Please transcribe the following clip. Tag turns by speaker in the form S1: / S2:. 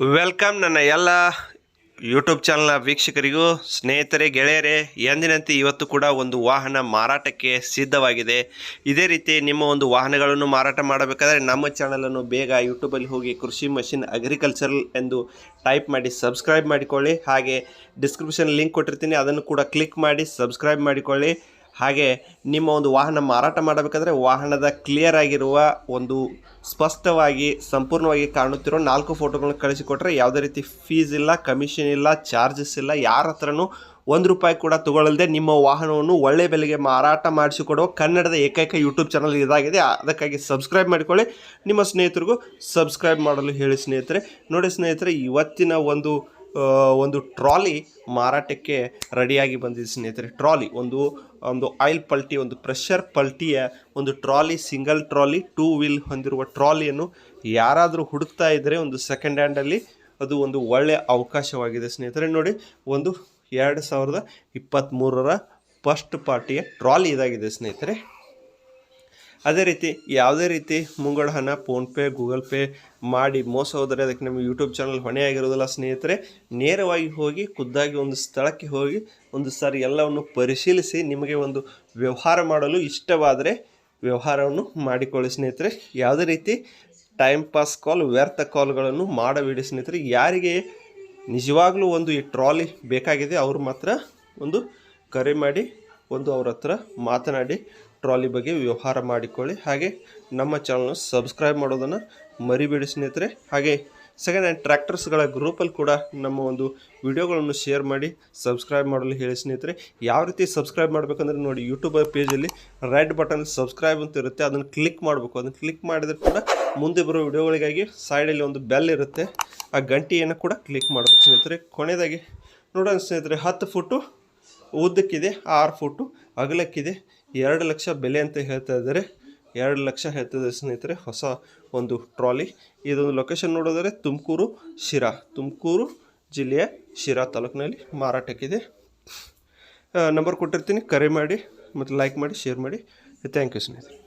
S1: Welcome ನನ್ನ ಎಲ್ಲ YouTube ಚಾನಲ್ನ ವೀಕ್ಷಕರಿಗೂ, ಸ್ನೇಹಿತರೆ, ಗೆಳೆಯರೇ, ಎಂದಿನಂತೆ ಇವತ್ತು ಕೂಡ ಒಂದು ವಾಹನ ಮಾರಾಟಕ್ಕೆ ಸಿದ್ಧವಾಗಿದೆ. ಇದೇ ರೀತಿ ನಿಮ್ಮ ಒಂದು ವಾಹನಗಳನ್ನು ಮಾರಾಟ ಮಾಡಬೇಕಾದ್ರೆ ನಮ್ಮ ಚಾನಲನ್ನು ಬೇಗ ಯೂಟ್ಯೂಬಲ್ಲಿ ಹೋಗಿ ಕೃಷಿ ಮಷಿನ್ ಅಗ್ರಿಕಲ್ಚರಲ್ ಎಂದು ಟೈಪ್ ಮಾಡಿ, ಸಬ್ಸ್ಕ್ರೈಬ್ ಮಾಡಿಕೊಳ್ಳಿ. ಹಾಗೆ ಡಿಸ್ಕ್ರಿಪ್ಷನ್ ಲಿಂಕ್ ಕೊಟ್ಟಿರ್ತೀನಿ, ಅದನ್ನು ಕೂಡ ಕ್ಲಿಕ್ ಮಾಡಿ, ಸಬ್ಸ್ಕ್ರೈಬ್ ಮಾಡಿಕೊಳ್ಳಿ. ಹಾಗೆ ನಿಮ್ಮ ಒಂದು ವಾಹನ ಮಾರಾಟ ಮಾಡಬೇಕಾದ್ರೆ ವಾಹನದ ಕ್ಲಿಯರ್ ಆಗಿರುವ ಒಂದು ಸ್ಪಷ್ಟವಾಗಿ, ಸಂಪೂರ್ಣವಾಗಿ ಕಾಣುತ್ತಿರೋ ನಾಲ್ಕು ಫೋಟೋಗಳನ್ನು ಕಳಿಸಿಕೊಟ್ರೆ ಯಾವುದೇ ರೀತಿ ಫೀಸ್ ಇಲ್ಲ ಕಮಿಷನ್ ಇಲ್ಲ ಚಾರ್ಜಸ್ ಇಲ್ಲ, ಯಾರ ಹತ್ರನೂ ಒಂದು ರೂಪಾಯಿ ಕೂಡ ತಗೊಳ್ಳದೆ ನಿಮ್ಮ ವಾಹನವನ್ನು ಒಳ್ಳೆ ಬೆಲೆಗೆ ಮಾರಾಟ ಮಾಡಿಸಿಕೊಡುವ ಕನ್ನಡದ ಏಕೈಕ ಯೂಟ್ಯೂಬ್ ಚಾನಲ್ ಇದಾಗಿದೆ. ಅದಕ್ಕಾಗಿ ಸಬ್ಸ್ಕ್ರೈಬ್ ಮಾಡಿಕೊಳ್ಳಿ. ನಿಮ್ಮ ಸ್ನೇಹಿತರಿಗೂ ಸಬ್ಸ್ಕ್ರೈಬ್ ಮಾಡಲು ಹೇಳಿ ಸ್ನೇಹಿತರೆ. ನೋಡಿ ಸ್ನೇಹಿತರೆ, ಇವತ್ತಿನ ಒಂದು ಒಂದು ಟ್ರಾಲಿ ಮಾರಾಟಕ್ಕೆ ರೆಡಿಯಾಗಿ ಬಂದಿದೆ ಸ್ನೇಹಿತರೆ. ಟ್ರಾಲಿ, ಒಂದು ಒಂದು ಆಯಿಲ್ ಪಲ್ಟಿ, ಒಂದು ಪ್ರೆಷರ್ ಪಲ್ಟಿಯ ಒಂದು trolley, single trolley, two wheel ಹೊಂದಿರುವ ಟ್ರಾಲಿಯನ್ನು ಯಾರಾದರೂ ಹುಡುಕ್ತಾ ಇದ್ದರೆ ಒಂದು ಸೆಕೆಂಡ್ ಹ್ಯಾಂಡಲ್ಲಿ ಅದು ಒಂದು ಒಳ್ಳೆಯ ಅವಕಾಶವಾಗಿದೆ ಸ್ನೇಹಿತರೆ. ನೋಡಿ, ಒಂದು ಎರಡು ಸಾವಿರದ ಇಪ್ಪತ್ತ್ಮೂರರ ಫಸ್ಟ್ ಪಾರ್ಟಿಯ ಟ್ರಾಲಿ ಇದಾಗಿದೆ ಸ್ನೇಹಿತರೆ. ಅದೇ ರೀತಿ ಯಾವುದೇ ರೀತಿ ಮುಂಗಡ ಹಣ ಫೋನ್ಪೇ ಗೂಗಲ್ ಪೇ ಮಾಡಿ ಮೋಸ ಹೋದರೆ ಅದಕ್ಕೆ ನಮ್ಮ ಯೂಟ್ಯೂಬ್ ಚಾನಲ್ ಹೊಣೆ ಆಗಿರೋದಿಲ್ಲ ಸ್ನೇಹಿತರೆ, ನೇರವಾಗಿ ಹೋಗಿ ಖುದ್ದಾಗಿ ಒಂದು ಸ್ಥಳಕ್ಕೆ ಹೋಗಿ ಒಂದು ಸಾರಿ ಎಲ್ಲವನ್ನು ಪರಿಶೀಲಿಸಿ ನಿಮಗೆ ಒಂದು ವ್ಯವಹಾರ ಮಾಡಲು ಇಷ್ಟವಾದರೆ ವ್ಯವಹಾರವನ್ನು ಮಾಡಿಕೊಳ್ಳಿ ಸ್ನೇಹಿತರೆ. ಯಾವುದೇ ರೀತಿ ಟೈಮ್ ಪಾಸ್ ಕಾಲ್, ವ್ಯರ್ಥ ಕಾಲ್ಗಳನ್ನು ಮಾಡಬೇಡಿ ಸ್ನೇಹಿತರೆ. ಯಾರಿಗೆ ನಿಜವಾಗ್ಲೂ ಒಂದು ಈ ಟ್ರಾಲಿ ಬೇಕಾಗಿದೆ, ಅವರು ಮಾತ್ರ ಒಂದು ಕರೆ ಮಾಡಿ ಒಂದು ಅವ್ರ ಹತ್ರ ಮಾತನಾಡಿ, ಟ್ರಾಲಿ ಬಗ್ಗೆ ವ್ಯವಹಾರ ಮಾಡಿಕೊಳ್ಳಿ. ಹಾಗೆ ನಮ್ಮ ಚಾನಲ್ನ ಸಬ್ಸ್ಕ್ರೈಬ್ ಮಾಡೋದನ್ನು ಮರಿಬೇಡಿ ಸ್ನೇಹಿತರೆ. ಹಾಗೆ ಸೆಕೆಂಡ್ ಹ್ಯಾಂಡ್ ಟ್ರ್ಯಾಕ್ಟರ್ಸ್ಗಳ ಗ್ರೂಪಲ್ಲಿ ಕೂಡ ನಮ್ಮ ಒಂದು ವಿಡಿಯೋಗಳನ್ನು ಶೇರ್ ಮಾಡಿ ಸಬ್ಸ್ಕ್ರೈಬ್ ಮಾಡಲು ಹೇಳಿ ಸ್ನೇಹಿತರೆ. ಯಾವ ರೀತಿ ಸಬ್ಸ್ಕ್ರೈಬ್ ಮಾಡಬೇಕಂದ್ರೆ ನೋಡಿ ಯೂಟ್ಯೂಬ್ ಪೇಜಲ್ಲಿ ರೆಡ್ ಬಟನ್ ಸಬ್ಸ್ಕ್ರೈಬ್ ಅಂತ ಇರುತ್ತೆ. ಅದನ್ನು ಕ್ಲಿಕ್ ಮಾಡಬೇಕು. ಅದನ್ನು ಕ್ಲಿಕ್ ಮಾಡಿದರೆ ಕೂಡ ಮುಂದೆ ಬರೋ ವಿಡಿಯೋಗಳಿಗಾಗಿ ಸೈಡಲ್ಲಿ ಒಂದು ಬೆಲ್ ಇರುತ್ತೆ. ಆ ಗಂಟೆಯನ್ನು ಕೂಡ ಕ್ಲಿಕ್ ಮಾಡಬೇಕು ಸ್ನೇಹಿತರೆ. ಕೊನೆಯದಾಗಿ ನೋಡೋಣ ಸ್ನೇಹಿತರೆ, ಹತ್ತು ಫುಟು ಉದ್ದಕ್ಕಿದೆ, ಆರು ಫುಟ್ಟು ಅಗಲಕ್ಕಿದೆ. ಎರಡು ಲಕ್ಷ ಬೆಲೆ ಅಂತ ಹೇಳ್ತಾ ಇದ್ದಾರೆ. ಎರಡು ಲಕ್ಷ ಹೇಳ್ತಿದೆ ಸ್ನೇಹಿತರೆ, ಹೊಸ ಒಂದು ಟ್ರಾಲಿ. ಇದೊಂದು ಲೊಕೇಶನ್ ನೋಡೋದಾದರೆ ತುಮಕೂರು ಶಿರಾ. ತುಮಕೂರು ಜಿಲ್ಲೆಯ ಶಿರಾ ತಾಲೂಕಿನಲ್ಲಿ ಮಾರಾಟಕ್ಕಿದೆ. ನಂಬರ್ ಕೊಟ್ಟಿರ್ತೀನಿ. ಕರೆ ಮಾಡಿ ಮತ್ತು ಲೈಕ್ ಮಾಡಿ ಶೇರ್ ಮಾಡಿ. ಥ್ಯಾಂಕ್ ಯು ಸ್ನೇಹಿತರೆ.